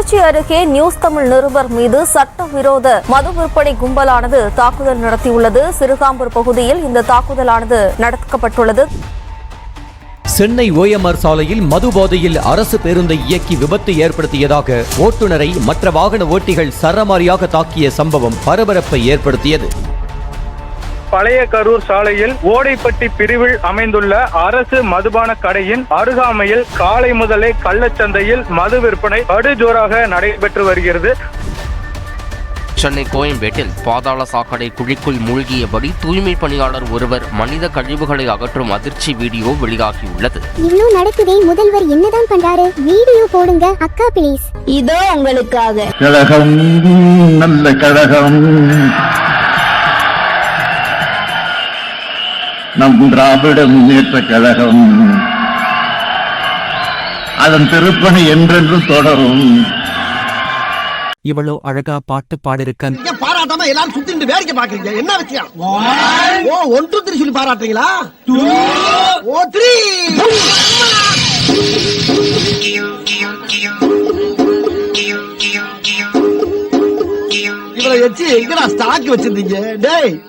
திருச்சி அருகே நியூஸ் தமிழ் நிருபர் மீது சட்டவிரோத மது விற்பனை கும்பலானது தாக்குதல் நடத்தியுள்ளது. சிறுகாம்பூர் பகுதியில் இந்த தாக்குதலானது நடத்தப்பட்டுள்ளது. சென்னை ஓஎம்ஆர் சாலையில் மது போதையில் அரசு பேருந்தை இயக்கி விபத்து ஏற்படுத்தியதாக ஓட்டுநரை மற்ற வாகன ஓட்டிகள் சரமாரியாக தாக்கிய சம்பவம் பரபரப்பை ஏற்படுத்தியது. பழைய கரூர் சாலையில் ஓடைப்பட்டி பிரிவில் அமைந்துள்ள அரசு மதுபான கடையின் அருகாமையில் காலை முதலே கள்ளச்சந்தையில் மது விற்பனை படுஜோராக நடைபெற்று வருகிறது. சென்னை கோயம்பேட்டில் பாதாள சாக்கடை குழிக்குள் மூழ்கியபடி தூய்மை பணியாளர் ஒருவர் மனித கழிவுகளை அகற்றும் அதிர்ச்சி வீடியோ வெளியாகியுள்ளது. இவ்ளோ நடக்குதே முதல்வர் என்னதான் பண்றாரு? வீடியோ போடுங்க அக்கா ப்ளீஸ் இதோ உங்களுக்காக. கழகம் நல்ல கழகம். நம் திராவிட முன்னேற்ற கழகம். அதன் திருப்பணி என்றென்றும் தொடரும். இவ்வளோ அழகா பாட்டு பாடிருக்க ஏன் பாராட்டாம எல்லாரும் சுத்திட்டு வேடிக்கை பாக்குறீங்க. என்ன விஷயம்? ஓ ஒன் டூ த்ரீ சொல்லி பாராட்டுறீங்களா? ஓ த்ரீ. இவரை வச்சு எங்கடா ஸ்டாக் வச்சிருந்தீங்க? டேய்.